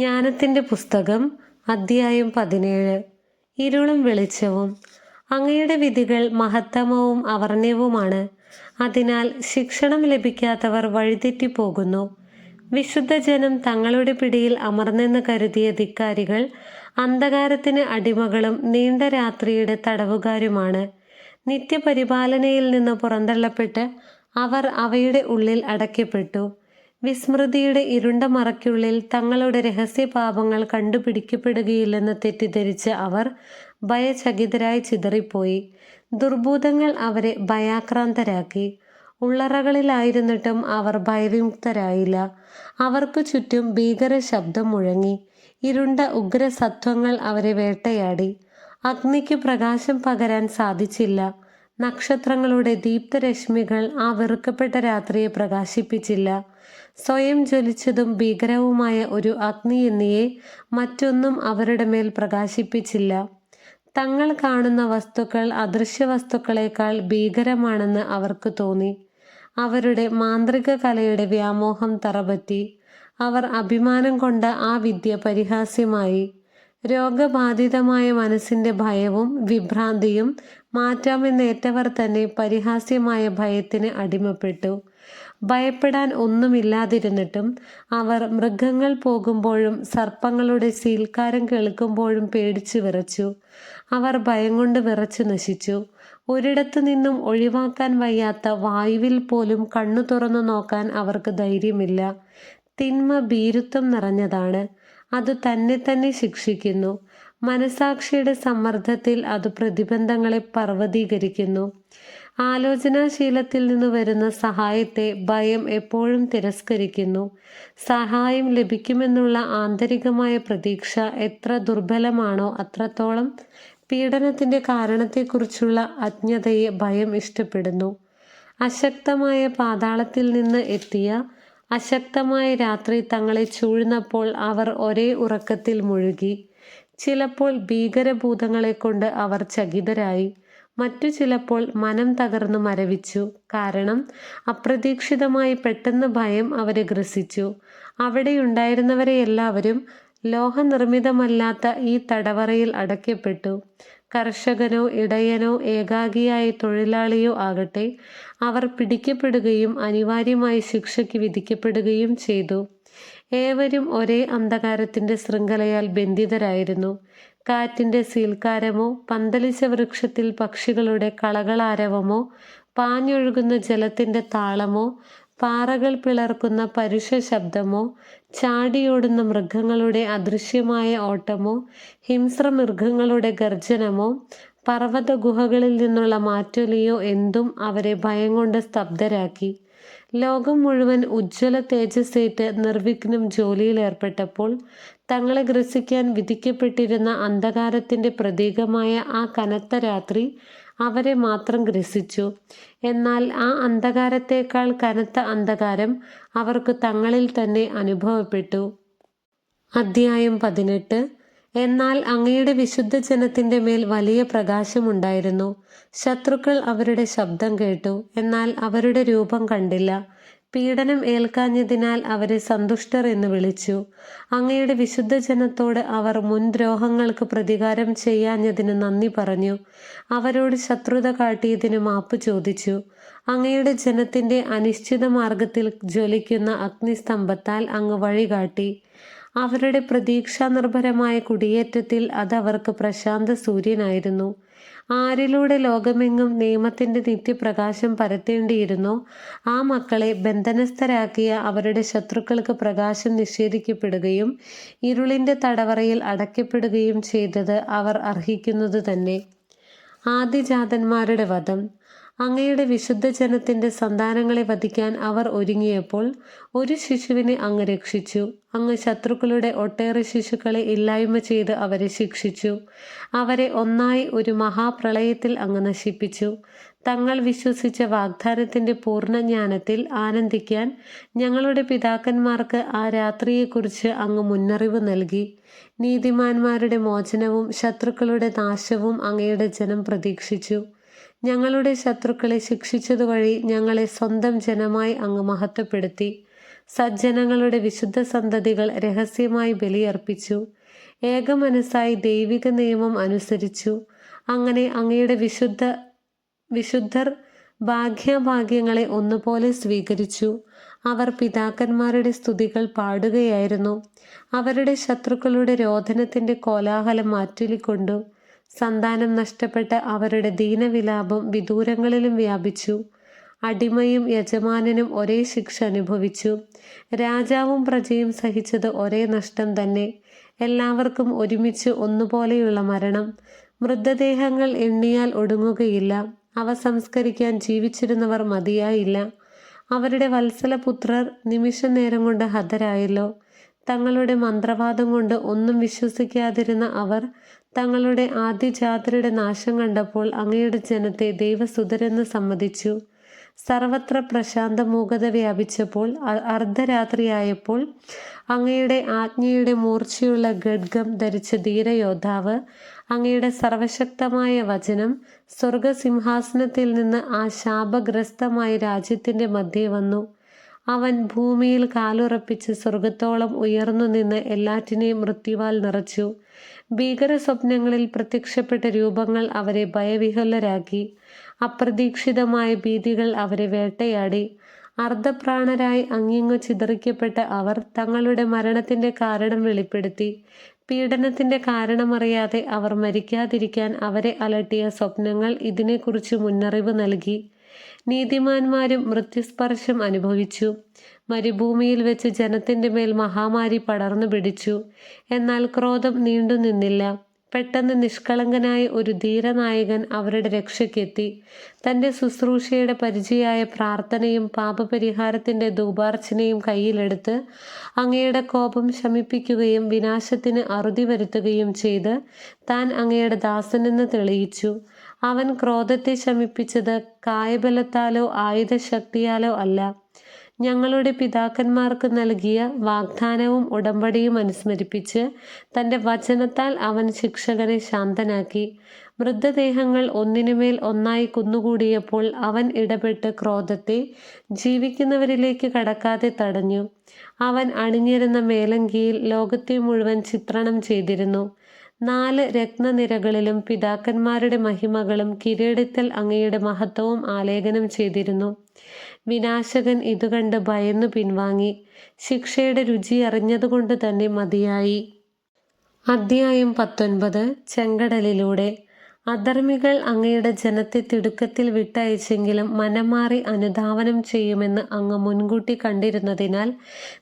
ജ്ഞാനത്തിന്റെ പുസ്തകം അദ്ധ്യായം പതിനേഴ്. ഇരുളും വെളിച്ചവും. അങ്ങയുടെ വിധികൾ മഹത്തമവും അവർണ്യവുമാണ് അതിനാൽ ശിക്ഷണം ലഭിക്കാത്തവർ വഴിതെറ്റിപ്പോകുന്നു. വിശുദ്ധ ജനം തങ്ങളുടെ പിടിയിൽ അമർന്നെന്ന് കരുതിയ ധിക്കാരികൾ അന്ധകാരത്തിന് അടിമകളും നീണ്ട രാത്രിയുടെ തടവുകാരുമാണ്. നിത്യപരിപാലനയിൽ നിന്ന് പുറന്തള്ളപ്പെട്ട് അവർ അവയുടെ ഉള്ളിൽ അടയ്ക്കപ്പെട്ടു. വിസ്മൃതിയുടെ ഇരുണ്ട മറയ്ക്കുള്ളിൽ തങ്ങളുടെ രഹസ്യ പാപങ്ങൾ കണ്ടുപിടിക്കപ്പെടുകയില്ലെന്ന് തെറ്റിദ്ധരിച്ച് അവർ ഭയചകിതരായി ചിതറിപ്പോയി. ദുർഭൂതങ്ങൾ അവരെ ഭയാക്രാന്തരാക്കി. ഉള്ളറകളിലായിരുന്നിട്ടും അവർ ഭയവിമുക്തരായില്ല. അവർക്ക് ചുറ്റും ഭീകര ശബ്ദം മുഴങ്ങി. ഇരുണ്ട ഉഗ്രസത്വങ്ങൾ അവരെ വേട്ടയാടി. അഗ്നിക്ക് പ്രകാശം പകരാൻ സാധിച്ചില്ല. നക്ഷത്രങ്ങളുടെ ദീപ്തരശ്മികൾ ആ വെറുക്കപ്പെട്ട രാത്രിയെ പ്രകാശിപ്പിച്ചില്ല. സ്വയം ജ്വലിച്ചതും ഭീകരവുമായ ഒരു അഗ്നി എന്നിയെ മറ്റൊന്നും അവരുടെ മേൽ പ്രകാശിപ്പിച്ചില്ല. തങ്ങൾ കാണുന്ന വസ്തുക്കൾ അദൃശ്യ വസ്തുക്കളെക്കാൾ ഭീകരമാണെന്ന് അവർക്ക് തോന്നി. അവരുടെ മാന്ത്രിക കലയുടെ വ്യാമോഹം തറപറ്റി. അവർ അഭിമാനം കൊണ്ട ആ വിദ്യ പരിഹാസ്യമായി. രോഗബാധിതമായ മനസ്സിന്റെ ഭയവും വിഭ്രാന്തിയും മാറ്റാമെന്നേറ്റവർ തന്നെ പരിഹാസ്യമായ ഭയത്തിന് അടിമപ്പെട്ടു. ഭയപ്പെടാൻ ഒന്നുമില്ലാതിരുന്നിട്ടും അവർ മൃഗങ്ങൾ പോകുമ്പോഴും സർപ്പങ്ങളുടെ സീൽക്കാരം കേൾക്കുമ്പോഴും പേടിച്ചു വിറച്ചു. അവർ ഭയം കൊണ്ട് വിറച്ചു നശിച്ചു. ഒരിടത്തു നിന്നും ഒഴിവാക്കാൻ വയ്യാത്ത വായുവിൽ പോലും കണ്ണു തുറന്നു നോക്കാൻ അവർക്ക് ധൈര്യമില്ല. തിന്മ ഭീരുത്വം നിറഞ്ഞതാണ്. അത് തന്നെ തന്നെ ശിക്ഷിക്കുന്നു. മനസാക്ഷിയുടെ സമ്മർദ്ദത്തിൽ അത് പ്രതിബന്ധങ്ങളെ പർവതീകരിക്കുന്നു. ആലോചനാശീലത്തിൽ നിന്ന് വരുന്ന സഹായത്തെ ഭയം എപ്പോഴും തിരസ്കരിക്കുന്നു. സഹായം ലഭിക്കുമെന്നുള്ള ആന്തരികമായ പ്രതീക്ഷ എത്ര ദുർബലമാണോ അത്രത്തോളം പീഡനത്തിന്റെ കാരണത്തെക്കുറിച്ചുള്ള അജ്ഞതയെ ഭയം ഇഷ്ടപ്പെടുന്നു. അശക്തമായ പാതാളത്തിൽ നിന്ന് എത്തിയ അശക്തമായ രാത്രി തങ്ങളെ ചൂഴ്ന്നപ്പോൾ അവർ ഒരേ ഉറക്കത്തിൽ മുഴുകി. ചിലപ്പോൾ ഭീകരഭൂതങ്ങളെ കൊണ്ട് അവർ ചകിതരായി. മറ്റു ചിലപ്പോൾ മനം തകർന്നു മരവിച്ചു. കാരണം അപ്രതീക്ഷിതമായി പെട്ടെന്ന് ഭയം അവരെ ഗ്രസിച്ചു. അവിടെയുണ്ടായിരുന്നവരെ എല്ലാവരും ലോഹനിർമ്മിതമല്ലാത്ത ഈ തടവറയിൽ അടയ്ക്കപ്പെട്ടു. കർഷകനോ ഇടയനോ ഏകാഗിയായ തൊഴിലാളിയോ ആകട്ടെ അവർ പിടിക്കപ്പെടുകയും അനിവാര്യമായി ശിക്ഷയ്ക്ക് വിധിക്കപ്പെടുകയും ചെയ്തു. ഏവരും ഒരേ അന്ധകാരത്തിന്റെ ശൃംഖലയാൽ ബന്ധിതരായിരുന്നു. കാറ്റിന്റെ സീൽക്കാരമോ പന്തലിച്ച വൃക്ഷത്തിൽ പക്ഷികളുടെ കളകളാരവമോ പാഞ്ഞൊഴുകുന്ന ജലത്തിന്റെ താളമോ പാറകൾ പിളർക്കുന്ന പരുഷ ശബ്ദമോ ചാടിയോടുന്ന മൃഗങ്ങളുടെ അദൃശ്യമായ ഓട്ടമോ ഹിംസ്ര മൃഗങ്ങളുടെ ഗർജനമോ പർവത ഗുഹകളിൽ നിന്നുള്ള മാറ്റൊലിയോ എന്തും അവരെ ഭയം കൊണ്ട് സ്തബ്ധരാക്കി. ലോകം മുഴുവൻ ഉജ്ജ്വല തേജസ്സേറ്റ് നിർവിഘ്നം ജോലിയിൽ ഏർപ്പെട്ടപ്പോൾ തങ്ങളെ ഗ്രസിക്കാൻ വിധിക്കപ്പെട്ടിരുന്ന അന്ധകാരത്തിന്റെ പ്രതീകമായ ആ കനത്ത രാത്രി അവരെ മാത്രം ഗ്രസിച്ചു. എന്നാൽ ആ അന്ധകാരത്തേക്കാൾ കനത്ത അന്ധകാരം അവർക്ക് തങ്ങളിൽ തന്നെ അനുഭവപ്പെട്ടു. അധ്യായം പതിനെട്ട്. എന്നാൽ അങ്ങയുടെ വിശുദ്ധ ജനത്തിന്റെ മേൽ വലിയ പ്രകാശമുണ്ടായിരുന്നു. ശത്രുക്കൾ അവരുടെ ശബ്ദം കേട്ടു. എന്നാൽ അവരുടെ രൂപം കണ്ടില്ല. പീഡനം ഏൽക്കാഞ്ഞതിനാൽ അവരെ സന്തുഷ്ടർ എന്ന് വിളിച്ചു. അങ്ങയുടെ വിശുദ്ധ ജനത്തോട് അവർ മുൻദ്രോഹങ്ങൾക്ക് പ്രതികാരം ചെയ്യാഞ്ഞതിന് നന്ദി പറഞ്ഞു. അവരോട് ശത്രുത കാട്ടിയതിന് മാപ്പ് ചോദിച്ചു. അങ്ങയുടെ ജനത്തിന്റെ അനിശ്ചിത മാർഗത്തിൽ ജ്വലിക്കുന്ന അഗ്നിസ്തംഭത്താൽ അങ്ങ് വഴികാട്ടി. അവരുടെ പ്രതീക്ഷാനിർഭരമായ കുടിയേറ്റത്തിൽ അതവർക്ക് പ്രശാന്ത സൂര്യനായിരുന്നു. ആരിലൂടെ ലോകമെങ്ങും നിയമത്തിന്റെ നിത്യപ്രകാശം പരത്തേണ്ടിയിരുന്നോ ആ മക്കളെ ബന്ധനസ്ഥരാക്കിയ അവരുടെ ശത്രുക്കൾക്ക് പ്രകാശം നിഷേധിക്കപ്പെടുകയും ഇരുളിന്റെ തടവറയിൽ അടയ്ക്കപ്പെടുകയും ചെയ്തത് അവർ അർഹിക്കുന്നത് തന്നെ ആദിജാതന്മാരുടെ വധം. അങ്ങയുടെ വിശുദ്ധ ജനത്തിന്റെ സന്താനങ്ങളെ വധിക്കാൻ അവർ ഒരുങ്ങിയപ്പോൾ ഒരു ശിശുവിനെ അങ്ങ് രക്ഷിച്ചു. അങ്ങ് ശത്രുക്കളുടെ ഒട്ടേറെ ശിശുക്കളെ ഇല്ലായ്മ ചെയ്ത് അവരെ ശിക്ഷിച്ചു. അവരെ ഒന്നായി ഒരു മഹാപ്രളയത്തിൽ അങ്ങ് നശിപ്പിച്ചു. തങ്ങൾ വിശ്വസിച്ച വാഗ്ദാനത്തിന്റെ പൂർണജ്ഞാനത്തിൽ ആനന്ദിക്കാൻ ഞങ്ങളുടെ പിതാക്കന്മാർക്ക് ആ രാത്രിയെക്കുറിച്ച് അങ്ങ് മുന്നറിവ് നൽകി. നീതിമാന്മാരുടെ മോചനവും ശത്രുക്കളുടെ നാശവും അങ്ങയുടെ ജനം പ്രതീക്ഷിച്ചു. ഞങ്ങളുടെ ശത്രുക്കളെ ശിക്ഷിച്ചതുവഴി ഞങ്ങളെ സ്വന്തം ജനമായി അങ്ങ് മഹത്വപ്പെടുത്തി. സജ്ജനങ്ങളുടെ വിശുദ്ധ സന്തതികൾ രഹസ്യമായി ബലിയർപ്പിച്ചു. ഏകമനസ്സായി ദൈവിക നിയമം അനുസരിച്ചു. അങ്ങനെ അങ്ങയുടെ വിശുദ്ധ വിശുദ്ധർ ഭാഗ്യാഭാഗ്യങ്ങളെ ഒന്നുപോലെ സ്വീകരിച്ചു. അവർ പിതാക്കന്മാരുടെ സ്തുതികൾ പാടുകയായിരുന്നു. അവരുടെ ശത്രുക്കളുടെ രോധനത്തിന്റെ കോലാഹലം മാറ്റൊലിക്കൊണ്ടു സന്താനം നഷ്ടപ്പെട്ട അവരുടെ ദീനവിലാപം വിദൂരങ്ങളിലും വ്യാപിച്ചു. അടിമയും യജമാനനും ഒരേ ശിക്ഷ അനുഭവിച്ചു. രാജാവും പ്രജയും സഹിച്ചത് ഒരേ നഷ്ടം തന്നെ. എല്ലാവർക്കും ഒരുമിച്ച് ഒന്നുപോലെയുള്ള മരണം. മൃതദേഹങ്ങൾ എണ്ണിയാൽ ഒടുങ്ങുകയില്ല. അവ സംസ്കരിക്കാൻ ജീവിച്ചിരുന്നവർ മതിയായില്ല. അവരുടെ വത്സലപുത്രർ നിമിഷ നേരം കൊണ്ട് ഹതരായല്ലോ. തങ്ങളുടെ മന്ത്രവാദം കൊണ്ട് ഒന്നും വിശ്വസിക്കാതിരുന്ന അവർ തങ്ങളുടെ ആദ്യജാതരുടെ നാശം കണ്ടപ്പോൾ അങ്ങയുടെ ജനത്തെ ദൈവസുതരെന്ന് സമ്മതിച്ചു. സർവത്ര പ്രശാന്ത മൂകത വ്യാപിച്ചപ്പോൾ അർദ്ധരാത്രിയായപ്പോൾ അങ്ങയുടെ ആജ്ഞയുടെ മൂർച്ചയുള്ള ഗഡ്ഗം ധരിച്ച ധീരയോദ്ധാവ് അങ്ങയുടെ സർവശക്തമായ വചനം സ്വർഗസിംഹാസനത്തിൽ നിന്ന് ആ ശാപഗ്രസ്തമായ രാജ്യത്തിന്റെ മധ്യേ വന്നു. അവൻ ഭൂമിയിൽ കാലുറപ്പിച്ച് സ്വർഗത്തോളം ഉയർന്നു നിന്ന് എല്ലാറ്റിനെയും മൃത്യുവാൽ നിറച്ചു. ഭീകര സ്വപ്നങ്ങളിൽ പ്രത്യക്ഷപ്പെട്ട രൂപങ്ങൾ അവരെ ഭയവിഹ്വലരാക്കി. അപ്രതീക്ഷിതമായ ഭീതികൾ അവരെ വേട്ടയാടി. അർദ്ധപ്രാണരായി അങ്ങിങ്ങു ചിതറിക്കപ്പെട്ട അവർ തങ്ങളുടെ മരണത്തിന്റെ കാരണം വെളിപ്പെടുത്തി. പീഡനത്തിന്റെ കാരണമറിയാതെ അവർ മരിക്കാതിരിക്കാൻ അവരെ അലട്ടിയ സ്വപ്നങ്ങൾ ഇതിനെക്കുറിച്ച് മുന്നറിവ് നൽകി. നീതിമാന്മാരും മൃത്യുസ്പർശം അനുഭവിച്ചു. മരുഭൂമിയിൽ വെച്ച് ജനത്തിന്റെ മേൽ മഹാമാരി പടർന്നു പിടിച്ചു. എന്നാൽ ക്രോധം നീണ്ടു നിന്നില്ല. പെട്ടെന്ന് നിഷ്കളങ്കനായ ഒരു ധീരനായകൻ അവരുടെ രക്ഷയ്ക്കെത്തി. തന്റെ ശുശ്രൂഷയുടെ പരിചയായ പ്രാർത്ഥനയും പാപപരിഹാരത്തിന്റെ ദൂപാർച്ചനയും കയ്യിലെടുത്ത് അങ്ങയുടെ കോപം ശമിപ്പിക്കുകയും വിനാശത്തിന് അറുതി വരുത്തുകയും ചെയ്ത് താൻ അങ്ങയുടെ ദാസനെന്ന് തെളിയിച്ചു. അവൻ ക്രോധത്തെ ശമിപ്പിച്ചത് കായബലത്താലോ ആയുധശക്തിയാലോ അല്ല. ഞങ്ങളുടെ പിതാക്കന്മാർക്ക് നൽകിയ വാഗ്ദാനവും ഉടമ്പടിയും അനുസ്മരിപ്പിച്ച് തന്റെ വചനത്താൽ അവൻ ശിക്ഷകനെ ശാന്തനാക്കി. മൃതദേഹങ്ങൾ ഒന്നിനുമേൽ ഒന്നായി കുന്നുകൂടിയപ്പോൾ അവൻ ഇടപെട്ട് ക്രോധത്തെ ജീവിക്കുന്നവരിലേക്ക് കടക്കാതെ തടഞ്ഞു. അവൻ അണിഞ്ഞിരുന്ന മേലങ്കിയിൽ ലോകത്തെ മുഴുവൻ ചിത്രണം ചെയ്തിരുന്നു. നാല് രത്നനിരകളിലും പിതാക്കന്മാരുടെ മഹിമകളും കിരീടത്തിൽ അങ്ങയുടെ മഹത്വവും ആലേഖനം ചെയ്തിരുന്നു. വിനാശകൻ ഇതുകണ്ട് ഭയന്നു പിൻവാങ്ങി. ശിക്ഷയുടെ രുചി അറിഞ്ഞതുകൊണ്ട് തന്നെ മതിയായി. അധ്യായം പത്തൊൻപത്. ചെങ്കടലിലൂടെ. അധർമ്മികൾ അങ്ങയുടെ ജനത്തെ തിടുക്കത്തിൽ വിട്ടയച്ചെങ്കിലും മനമാറി അനുധാവനം ചെയ്യുമെന്ന് അങ്ങ് മുൻകൂട്ടി കണ്ടിരുന്നതിനാൽ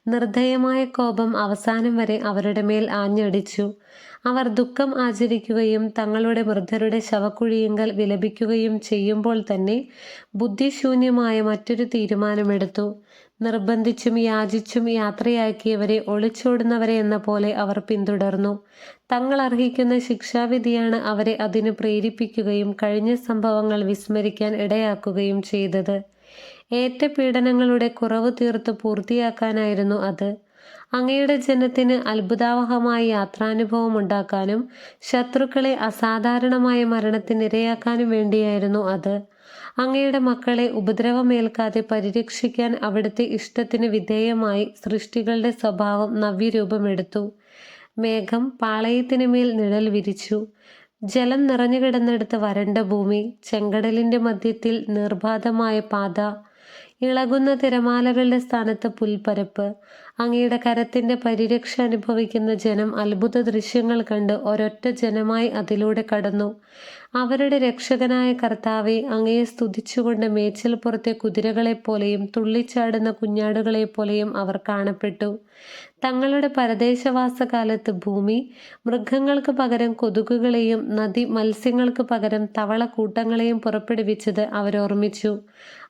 നിർദ്ദയമായ കോപം അവസാനം വരെ അവരുടെ മേൽ ആഞ്ഞടിച്ചു. അവർ ദുഃഖം ആചരിക്കുകയും തങ്ങളുടെ വൃദ്ധരുടെ ശവക്കുഴിയങ്കൽ വിലപിക്കുകയും ചെയ്യുമ്പോൾ തന്നെ ബുദ്ധിശൂന്യമായ മറ്റൊരു തീരുമാനമെടുത്തു. നിർബന്ധിച്ചും യാചിച്ചും യാത്രയാക്കിയവരെ ഒളിച്ചോടുന്നവരെ എന്ന പോലെ അവർ പിന്തുടർന്നു. തങ്ങൾ അർഹിക്കുന്ന ശിക്ഷാവിധിയാണ് അവരെ അതിന് പ്രേരിപ്പിക്കുകയും കഴിഞ്ഞ സംഭവങ്ങൾ വിസ്മരിക്കാൻ ഇടയാക്കുകയും ചെയ്തത്. ഏറ്റ പീഡനങ്ങളുടെ കുറവ് തീർത്ത് പൂർത്തിയാക്കാനായിരുന്നു അത്. അങ്ങയുടെ ജനത്തിന് അത്ഭുതാവഹമായ യാത്രാനുഭവം ഉണ്ടാക്കാനും ശത്രുക്കളെ അസാധാരണമായ മരണത്തിനിരയാക്കാനും വേണ്ടിയായിരുന്നു അത്. അങ്ങയുടെ മക്കളെ ഉപദ്രവമേൽക്കാതെ പരിരക്ഷിക്കാൻ അവിടുത്തെ ഇഷ്ടത്തിന് വിധേയമായി സൃഷ്ടികളുടെ സ്വഭാവം നവ്യരൂപമെടുത്തു. മേഘം പാളയത്തിന് മേൽ നിഴൽ വിരിച്ചു. ജലം നിറഞ്ഞു കിടന്നെടുത്ത വരണ്ട ഭൂമി ചെങ്കടലിന്റെ മധ്യത്തിൽ നിർബാധമായ പാത ഇളകുന്ന തിരമാലകളുടെ സ്ഥാനത്ത് പുൽപ്പരപ്പ് അങ്ങയുടെ കരത്തിന്റെ പരിരക്ഷ അനുഭവിക്കുന്ന ജനം അത്ഭുത ദൃശ്യങ്ങൾ കണ്ട് ഒരൊറ്റ ജനമായി അതിലൂടെ കടന്നു. അവരുടെ രക്ഷകനായ കർത്താവെ അങ്ങയെ സ്തുതിച്ചുകൊണ്ട് മേച്ചിൽപ്പുറത്തെ കുതിരകളെപ്പോലെയും തുള്ളിച്ചാടുന്ന കുഞ്ഞാടുകളെപ്പോലെയും അവർ കാണപ്പെട്ടു. തങ്ങളുടെ പരദേശവാസകാലത്ത് ഭൂമി മൃഗങ്ങൾക്ക് പകരം കൊതുകുകളെയും നദി മത്സ്യങ്ങൾക്ക് പകരം തവളക്കൂട്ടങ്ങളെയും പുറപ്പെടുവിച്ചത് അവരോർമ്മിച്ചു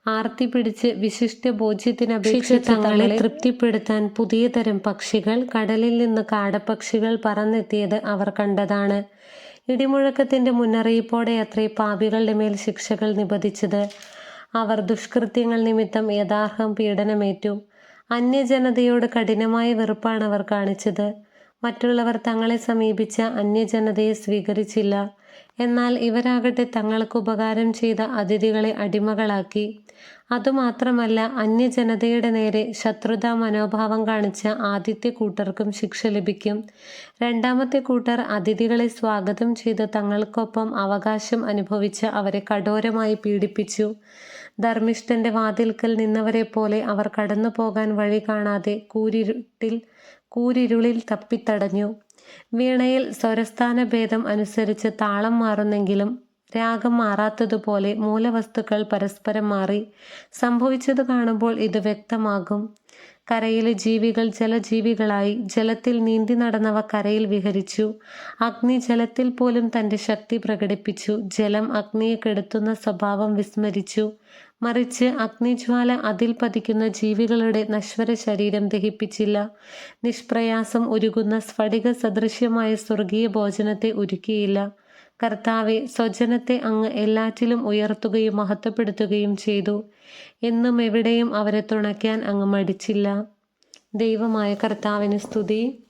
ആർത്തി പിടിച്ച് വിശിഷ്ട ബോധ്യത്തിനപേക്ഷിച്ച് തങ്ങളെ തൃപ്തിപ്പെടുത്താൻ പുതിയ തരം പക്ഷികൾ കടലിൽ നിന്ന് കാടപ്പക്ഷികൾ പറന്നെത്തിയത് അവർ കണ്ടതാണ്. ഇടിമുഴക്കത്തിന്റെ മുന്നറിയിപ്പോടെ അത്രേ പാപികളുടെ മേൽ ശിക്ഷകൾ നിബന്ധിച്ചത്. അവർ ദുഷ്കൃത്യങ്ങൾ നിമിത്തം യഥാർഹം പീഡനമേറ്റു. അന്യജനതയോട് കഠിനമായ വെറുപ്പാണ് അവർ കാണിച്ചത്. മറ്റുള്ളവർ തങ്ങളെ സമീപിച്ച അന്യജനതയെ സ്വീകരിച്ചില്ല. എന്നാൽ ഇവരാകട്ടെ തങ്ങൾക്ക് ഉപകാരം ചെയ്ത അതിഥികളെ അടിമകളാക്കി. അതുമാത്രമല്ല അന്യജനതയുടെ നേരെ ശത്രുതാ മനോഭാവം കാണിച്ച ആദ്യത്തെ കൂട്ടർക്കും ശിക്ഷ ലഭിക്കും. രണ്ടാമത്തെ കൂട്ടർ അതിഥികളെ സ്വാഗതം ചെയ്ത് തങ്ങൾക്കൊപ്പം അവകാശം അനുഭവിച്ച് അവരെ കഠോരമായി പീഡിപ്പിച്ചു. ധർമ്മിഷ്ഠന്റെ വാതിൽക്കൽ നിന്നവരെ പോലെ അവർ കടന്നു പോകാൻ വഴി കാണാതെ കൂരിരുട്ടിൽ കൂരിരുളിൽ തപ്പിത്തടഞ്ഞു. വീണയിൽ സ്വരസ്ഥാന ഭേദം അനുസരിച്ച് താളം മാറുന്നെങ്കിലും രാഗം മാറാത്തതുപോലെ മൂലവസ്തുക്കൾ പരസ്പരം മാറി സംഭവിച്ചത് കാണുമ്പോൾ ഇത് വ്യക്തമാകും. കരയിലെ ജീവികൾ ജലജീവികളായി ജലത്തിൽ നീന്തി നടന്നവ കരയിൽ വിഹരിച്ചു. അഗ്നി ജലത്തിൽ പോലും തന്റെ ശക്തി പ്രകടിപ്പിച്ചു. ജലം അഗ്നിയെ കെടുത്തുന്ന സ്വഭാവം വിസ്മരിച്ചു. മറിച്ച് അഗ്നിജ്വാല അതിൽ പതിക്കുന്ന ജീവികളുടെ നശ്വര ശരീരം ദഹിപ്പിച്ചില്ല. നിഷ്പ്രയാസം ഒരുകുന്ന സ്ഫടിക സദൃശ്യമായ സ്വർഗീയ ഭോജനത്തെ ഒരുക്കിയില്ല. കർത്താവെ സ്വജനത്തെ അങ്ങ് എല്ലാറ്റിലും ഉയർത്തുകയും മഹത്വപ്പെടുത്തുകയും ചെയ്തു. എന്നും എവിടെയും അവരെ തുണയ്ക്കാൻ അങ്ങ് മടിച്ചില്ല. ദൈവമായ കർത്താവിന് സ്തുതി.